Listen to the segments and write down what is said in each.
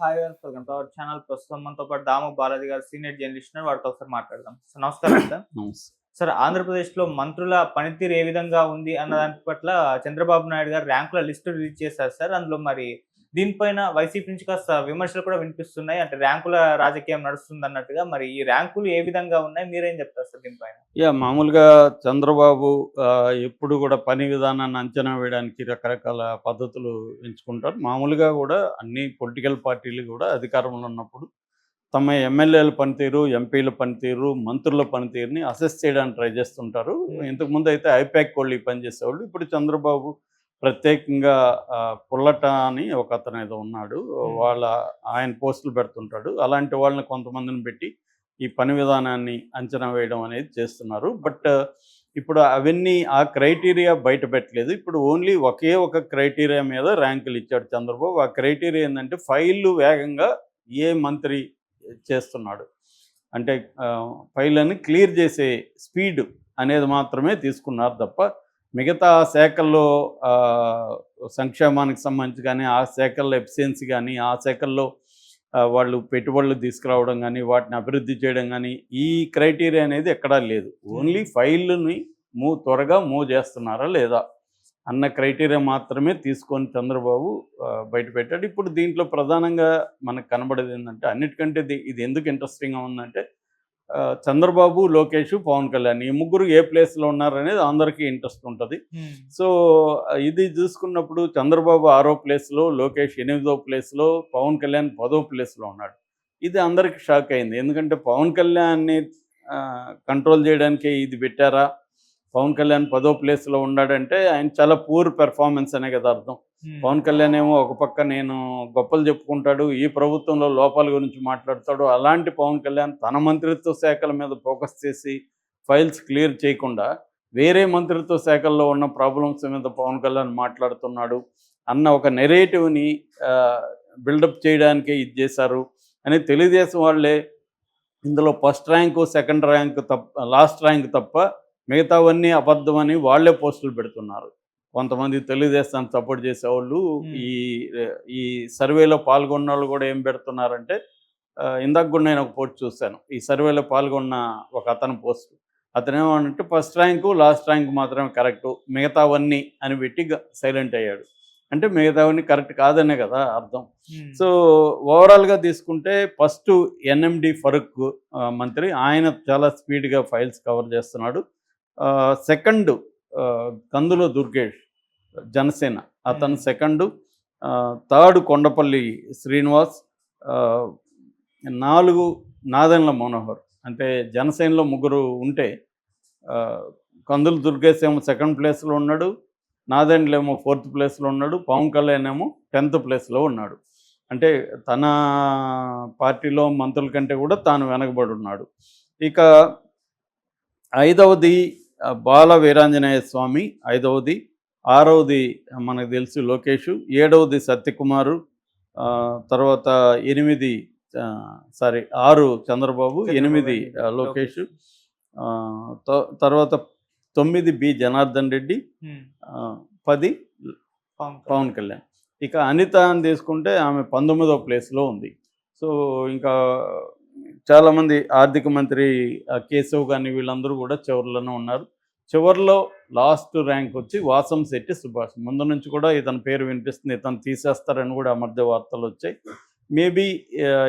Hi welcome to our channel ప్రస్తుతం మనతో పాటు దాము బాలాజీ గారు సీనియర్ జర్నలిస్ట్. వారితో ఒకసారి మాట్లాడదాం. సార్ నమస్కారం సార్. సార్ ఆంధ్రప్రదేశ్లో మంత్రుల పనితీరు ఏ విధంగా ఉంది అన్న దాని పట్ల చంద్రబాబు నాయుడు గారు ర్యాంకుల లిస్టు రిలీజ్ చేశారు సార్. అందులో మరి దీనిపైన వైసీపీ నుంచి కాస్త విమర్శలు కూడా వినిపిస్తున్నాయి. అంటే ర్యాంకుల రాజకీయం నడుస్తుంది అన్నట్టుగా మరి ఈ ర్యాంకులు ఏ విధంగా ఉన్నాయి? మీరేం చెప్తారు సార్ దీనిపైన? యా మామూలుగా చంద్రబాబు ఎప్పుడు కూడా పని విధానాన్ని అంచనా వేయడానికి రకరకాల పద్ధతులు ఎంచుకుంటారు. మామూలుగా కూడా అన్ని పొలిటికల్ పార్టీలు కూడా అధికారంలో ఉన్నప్పుడు తమ ఎమ్మెల్యేల పనితీరు ఎంపీల పనితీరు మంత్రుల పనితీరుని అసెస్ చేయడానికి ట్రై చేస్తుంటారు. ఇంతకుముందు అయితే ఐపాక్ వాళ్ళు ఈ పని చేసేవాళ్ళు. ఇప్పుడు చంద్రబాబు ప్రత్యేకంగా పుల్లట అని ఒక అతను ఏదో ఉన్నాడు. వాళ్ళ ఆయన పోస్టులు పెడుతుంటాడు. అలాంటి వాళ్ళని కొంతమందిని పెట్టి ఈ పని విధానాన్ని అంచనా వేయడం అనేది చేస్తున్నారు. బట్ ఇప్పుడు అవన్నీ ఆ క్రైటీరియా బయట పెట్టలేదు. ఇప్పుడు ఓన్లీ ఒకే ఒక క్రైటీరియా మీద ర్యాంకులు ఇచ్చాడు చంద్రబాబు. ఆ క్రైటీరియా ఏంటంటే ఫైళ్ళు వేగంగా ఏ మంత్రి చేస్తున్నాడు. అంటే ఫైళ్ళని క్లియర్ చేసే స్పీడ్ అనేది మాత్రమే తీసుకున్నారు తప్ప మిగతా శాఖల్లో సంక్షేమానికి సంబంధించి కానీ ఆ శాఖల్లో ఎఫిషియన్సీ కానీ ఆ శాఖల్లో వాళ్ళు పెట్టుబడులు తీసుకురావడం కానీ వాటిని అభివృద్ధి చేయడం కానీ ఈ క్రైటీరియా అనేది ఎక్కడా లేదు. ఓన్లీ ఫైళ్ళని మూవ్ త్వరగా మూవ్ చేస్తున్నారా లేదా అన్న క్రైటీరియా మాత్రమే తీసుకొని చంద్రబాబు ఆ, బయట పెట్టాడు ఇప్పుడు దీంట్లో ప్రధానంగా మనకు కనబడేది ఏంటంటే అన్నిటికంటే ఇది- ఎందుకు ఇంట్రెస్టింగ్గా ఉందంటే చంద్రబాబు లోకేష్ పవన్ కళ్యాణ్ ఈ ముగ్గురు ఏ ప్లేస్లో ఉన్నారనేది అందరికీ ఇంట్రెస్ట్ ఉంటుంది. సో ఇది చూసుకున్నప్పుడు చంద్రబాబు ఆరో ప్లేస్లో లోకేష్ ఎనిమిదో ప్లేస్లో పవన్ కళ్యాణ్ పదో ప్లేస్లో ఉన్నాడు. ఇది అందరికి షాక్ అయింది. ఎందుకంటే పవన్ కళ్యాణ్ని కంట్రోల్ చేయడానికి ఇది పెట్టారా? పవన్ కళ్యాణ్ పదో ప్లేస్లో ఉన్నాడంటే ఆయన చాలా పూర్ పెర్ఫార్మెన్స్ అనే కదా అర్థం. పవన్ కళ్యాణ్ ఏమో ఒక పక్క నేను గొప్పలు చెప్పుకుంటాడు ఈ ప్రభుత్వంలో లోపాల గురించి మాట్లాడతాడు. అలాంటి పవన్ కళ్యాణ్ తన మంత్రిత్వ శాఖల మీద ఫోకస్ చేసి ఫైల్స్ క్లియర్ చేయకుండా వేరే మంత్రిత్వ శాఖల్లో ఉన్న ప్రాబ్లమ్స్ మీద పవన్ కళ్యాణ్ మాట్లాడుతున్నాడు అన్న ఒక నెరేటివ్ని బిల్డప్ చేయడానికే ఇది చేశారు అని తెలుగుదేశం వాళ్ళే ఇందులో ఫస్ట్ ర్యాంకు సెకండ్ ర్యాంక్ తప్ప లాస్ట్ ర్యాంక్ తప్ప మిగతావన్నీ అబద్ధమని వాళ్ళే పోస్టులు పెడుతున్నారు. కొంతమంది తెలుగుదేశాన్ని సపోర్ట్ చేసేవాళ్ళు. ఈ ఈ సర్వేలో పాల్గొన్న వాళ్ళు కూడా ఏం పెడుతున్నారంటే ఇందాక కూడా నేను ఒక పోస్ట్ చూశాను. ఈ సర్వేలో పాల్గొన్న ఒక అతను పోస్ట్. అతను ఏమంటే ఫస్ట్ ర్యాంకు లాస్ట్ ర్యాంక్ మాత్రమే కరెక్ట్. మిగతావన్నీ అని పెట్టి సైలెంట్ అయ్యాడు. అంటే మిగతావన్నీ కరెక్ట్ కాదనే కదా అర్థం. సో ఓవరాల్గా తీసుకుంటే ఫస్ట్ ఎన్ఎండి ఫరూక్ మంత్రి ఆయన చాలా స్పీడ్గా ఫైల్స్ కవర్ చేస్తున్నాడు. సెకండ్ కందులో దుర్గేష్ జనసేన. అతను. సెకండ్. థర్డ్ కొండపల్లి శ్రీనివాస్. నాలుగు నాదెండ్ల మనోహర్. అంటే జనసేనలో ముగ్గురు ఉంటే కందులు దుర్గేష్ ఏమో సెకండ్ ప్లేస్లో ఉన్నాడు. నాదెండ్లు ఏమో ఫోర్త్ ప్లేస్లో ఉన్నాడు. పవన్ కళ్యాణ్ ఏమో టెన్త్ ప్లేస్లో ఉన్నాడు. అంటే తన పార్టీలో మంత్రుల కంటే కూడా తాను వెనకబడి ఉన్నాడు. ఇక ఐదవది బాల వీరాంజనేయ స్వామి. ఐదవది ఆరవది మనకు తెలుసు లోకేష్ ఏడవది సత్యకుమారు తర్వాత ఎనిమిది సారీ ఆరు చంద్రబాబు ఎనిమిది లోకేష్ తర్వాత తొమ్మిది బి జనార్దన్ రెడ్డి పది పవన్ కళ్యాణ్. ఇక అనిత అని తీసుకుంటే ఆమె పంతొమ్మిదో ప్లేస్లో ఉంది. సో ఇంకా చాలామంది ఆర్థిక మంత్రి కేశవ్ కానీ వీళ్ళందరూ కూడా చివరిలోనే ఉన్నారు. చివరిలో లాస్ట్ ర్యాంక్ వచ్చి వాసం శెట్టి సుభాష్. ముందు నుంచి కూడా ఇతని పేరు వినిపిస్తుంది ఇతను తీసేస్తారని కూడా ఆ మధ్య వార్తలు వచ్చాయి. మేబీ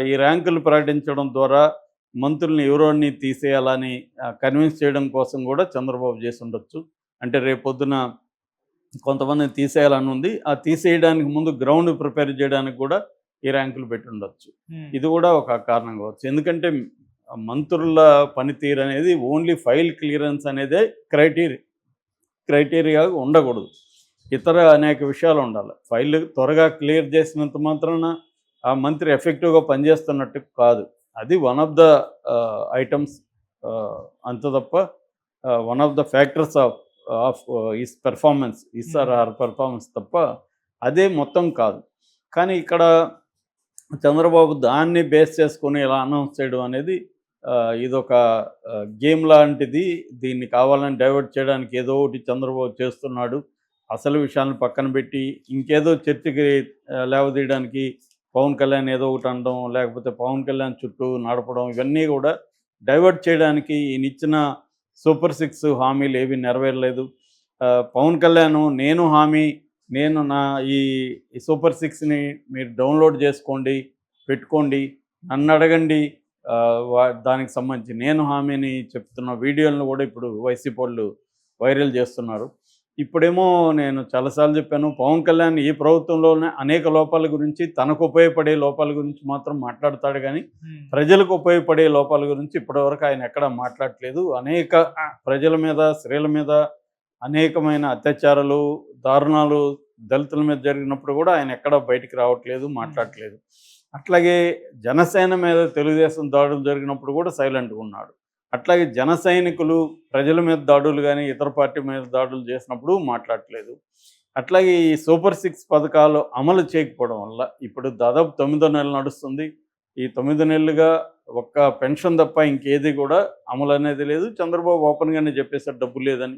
ఈ ర్యాంకులు ప్రకటించడం ద్వారా మంత్రుల్ని ఎవరోని తీసేయాలని కన్విన్స్ చేయడం కోసం కూడా చంద్రబాబు చేసి ఉండొచ్చు. అంటే రేపొద్దున కొంతమందిని తీసేయాలని ఉంది. ఆ తీసేయడానికి ముందు గ్రౌండ్ ప్రిపేర్ చేయడానికి కూడా ఈ ర్యాంకులు పెట్టి ఉండొచ్చు. ఇది కూడా ఒక కారణం కావచ్చు. ఎందుకంటే మంత్రుల పనితీరు అనేది ఓన్లీ ఫైల్ క్లియరెన్స్ అనేదే క్రైటీరియా క్రైటీరియా ఉండకూడదు. ఇతర అనేక విషయాలు ఉండాలి. ఫైల్ త్వరగా క్లియర్ చేసినంత మాత్రాన ఆ మంత్రి ఎఫెక్టివ్గా పనిచేస్తున్నట్టు కాదు. అది వన్ ఆఫ్ ద ఐటమ్స్ అంత తప్ప one of the factors of of is performance is are are performance తప్ప అదే మొత్తం కాదు. కానీ ఇక్కడ చంద్రబాబు దాన్ని బేస్ చేసుకొని ఇలా అనౌన్స్ చేయడం అనేది ఇదొక గేమ్ లాంటిది. దీన్ని కావాలని డైవర్ట్ చేయడానికి ఏదో ఒకటి చంద్రబాబు చేస్తున్నాడు. అసలు విషయాలను పక్కన పెట్టి ఇంకేదో చర్చకి లేవదీయడానికి పవన్ కళ్యాణ్ ఏదో ఒకటి అనడం లేకపోతే పవన్ కళ్యాణ్ చుట్టూ నడపడం ఇవన్నీ కూడా డైవర్ట్ చేయడానికి ఈయన ఇచ్చిన సూపర్ సిక్స్ హామీలు ఏవి నెరవేరలేదు. పవన్ కళ్యాణ్ నేను హామీ నేను నా ఈ సూపర్ సిక్స్ని మీరు డౌన్లోడ్ చేసుకోండి పెట్టుకోండి. నన్ను అడగండి దానికి సంబంధించి నేను హామీని చెప్తున్న వీడియోలను కూడా ఇప్పుడు వైసీపీ వాళ్ళు వైరల్ చేస్తున్నారు. ఇప్పుడేమో నేను చాలాసార్లు చెప్పాను పవన్ కళ్యాణ్ ఈ ప్రభుత్వంలోనే అనేక లోపాల గురించి తనకు ఉపయోగపడే లోపాల గురించి మాత్రం మాట్లాడతాడు కానీ ప్రజలకు ఉపయోగపడే లోపాల గురించి ఇప్పటివరకు ఆయన ఎక్కడ మాట్లాడట్లేదు. అనేక ప్రజల మీద స్త్రీల మీద అనేకమైన అత్యాచారాలు దారుణాలు దళితుల మీద జరిగినప్పుడు కూడా ఆయన ఎక్కడ బయటికి రావట్లేదు మాట్లాడట్లేదు. అట్లాగే జనసేన మీద తెలుగుదేశం దాడులు జరిగినప్పుడు కూడా సైలెంట్గా ఉన్నాడు. అట్లాగే జన సైనికులు ప్రజల మీద దాడులు కానీ ఇతర పార్టీ మీద దాడులు చేసినప్పుడు మాట్లాడట్లేదు. అట్లాగే ఈ సూపర్ సిక్స్ పథకాలు అమలు చేయకపోవడం వల్ల ఇప్పుడు దాదాపు తొమ్మిదో నెల నడుస్తుంది. ఈ తొమ్మిది నెలలుగా ఒక్క పెన్షన్ తప్ప ఇంకేది కూడా అమలు అనేది లేదు. చంద్రబాబు ఓపెన్గానే చెప్పేశారు డబ్బు లేదని.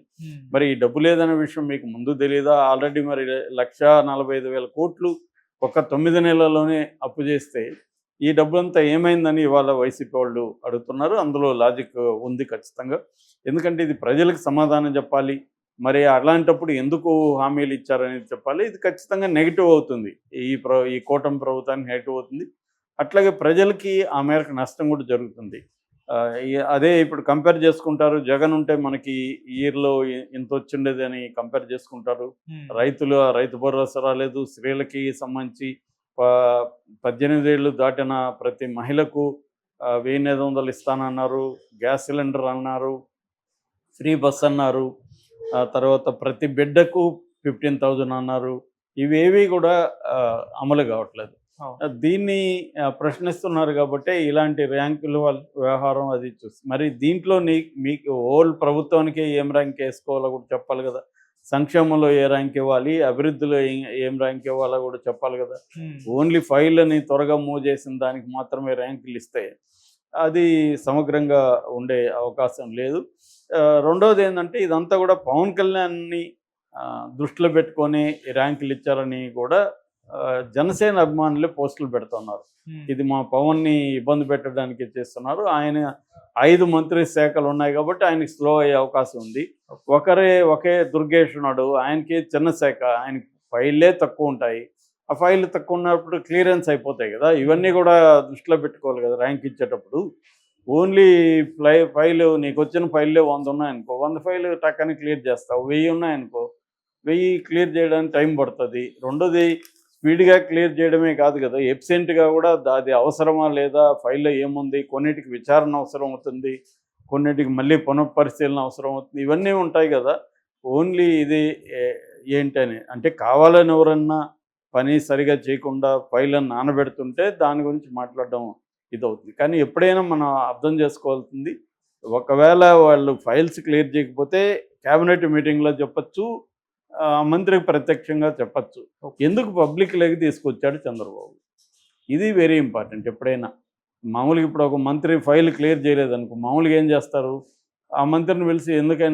మరి ఈ డబ్బు లేదనే విషయం మీకు ముందు తెలియదా ఆల్రెడీ మరి లక్ష నలభై ఐదు వేల కోట్లు ఒక తొమ్మిది నెలల్లోనే అప్పు చేస్తే ఈ డబ్బులంతా ఏమైందని ఇవాళ వైసీపీ వాళ్ళు అడుగుతున్నారు. అందులో లాజిక్ ఉంది ఖచ్చితంగా. ఎందుకంటే ఇది ప్రజలకు సమాధానం చెప్పాలి. మరి అలాంటప్పుడు ఎందుకు హామీలు ఇచ్చారనేది చెప్పాలి. ఇది ఖచ్చితంగా నెగిటివ్ అవుతుంది. ఈ ప్ర ఈ కూటమి ప్రభుత్వానికి నెగిటివ్ అవుతుంది. అట్లాగే ప్రజలకి ఆ మేరకు నష్టం కూడా జరుగుతుంది. అదే ఇప్పుడు కంపేర్ చేసుకుంటారు. జగన్ ఉంటే మనకి ఇయర్లో ఇంత వచ్చిండేది అని కంపేర్ చేసుకుంటారు. రైతులు రైతు భరోసా రాలేదు. స్త్రీలకి సంబంధించి పద్దెనిమిది ఏళ్ళు దాటిన ప్రతి మహిళకు వెయ్యి ఐదు వందలు ఇస్తానన్నారు. గ్యాస్ సిలిండర్ అన్నారు. ఫ్రీ బస్ అన్నారు. ఆ తర్వాత ప్రతి బిడ్డకు ఫిఫ్టీన్ థౌజండ్ అన్నారు. ఇవేవి కూడా అమలు కావట్లేదు. దీన్ని ప్రశ్నిస్తున్నారు కాబట్టి ఇలాంటి ర్యాంకుల వాళ్ళ- వ్యవహారం అది చూసి మరి దీంట్లో నీ మీకు ఓల్ ప్రభుత్వానికి ఏం ర్యాంక్ వేసుకోవాలో కూడా చెప్పాలి కదా. సంక్షేమంలో ఏ ర్యాంక్ ఇవ్వాలి అభివృద్ధిలో ఏం- ఏం ర్యాంక్ ఇవ్వాలో కూడా చెప్పాలి కదా. ఓన్లీ ఫైళ్ళని త్వరగా మూవ్ చేసిన దానికి మాత్రమే ర్యాంకులు ఇస్తే అది సమగ్రంగా ఉండే అవకాశం లేదు. రెండవది ఏంటంటే ఇదంతా కూడా పవన్ కళ్యాణ్ని దృష్టిలో పెట్టుకొని ర్యాంకులు ఇచ్చారని కూడా జనసేన అభిమానులే పోస్టులు పెడుతున్నారు. ఇది మా పవన్ని ఇబ్బంది పెట్టడానికి చేస్తున్నారు. ఆయన ఐదు మంత్రి శాఖలు ఉన్నాయి కాబట్టి ఆయనకి స్లో అయ్యే అవకాశం ఉంది. ఒకరే ఒకే దుర్గేష్ ఉన్నాడు ఆయనకి చిన్న శాఖ. ఆయనకి ఫైళ్ళే తక్కువ ఉంటాయి. ఆ ఫైల్ తక్కువ ఉన్నప్పుడు క్లియరెన్స్ అయిపోతాయి కదా. ఇవన్నీ కూడా దృష్టిలో పెట్టుకోవాలి కదా ర్యాంక్ ఇచ్చేటప్పుడు. ఓన్లీ ఫ్లై ఫైల్ నీకు వచ్చిన ఫైల్లే వంద ఉన్నాయనుకో వంద ఫైల్ టక్కని క్లియర్ చేస్తావు. వెయ్యి ఉన్నాయనుకో వెయ్యి క్లియర్ చేయడానికి టైం పడుతుంది. రెండోది స్పీడ్గా క్లియర్ చేయడమే కాదు కదా. ఎబ్సెంట్గా కూడా అది అవసరమా లేదా ఫైల్లో ఏముంది కొన్నిటికి విచారణ అవసరం అవుతుంది కొన్నిటికి మళ్ళీ పునఃపరిశీలన అవసరం అవుతుంది ఇవన్నీ ఉంటాయి కదా. ఓన్లీ ఇది ఏంటని అంటే కావాలని ఎవరన్నా పని సరిగా చేయకుండా ఫైళ్ళని నానబెడుతుంటే దాని గురించి మాట్లాడడం ఇదవుతుంది. కానీ ఎప్పుడైనా మనం అర్థం చేసుకోవాల్సింది ఒకవేళ వాళ్ళు ఫైల్స్ క్లియర్ చేయకపోతే క్యాబినెట్ మీటింగ్లో చెప్పచ్చు మంత్రికి ప్రత్యక్షంగా చెప్పచ్చు. ఎందుకు పబ్లిక్ లెగ్ తీసుకొచ్చాడు చంద్రబాబు? ఇది వెరీ ఇంపార్టెంట్ ఎప్పుడైనా. మామూలుగా ఇప్పుడు ఒక మంత్రి ఫైల్ క్లియర్ చేయలేదనుకో మామూలుగా ఏం చేస్తారు? ఆ మంత్రిని పిలిచి ఎందుకైనా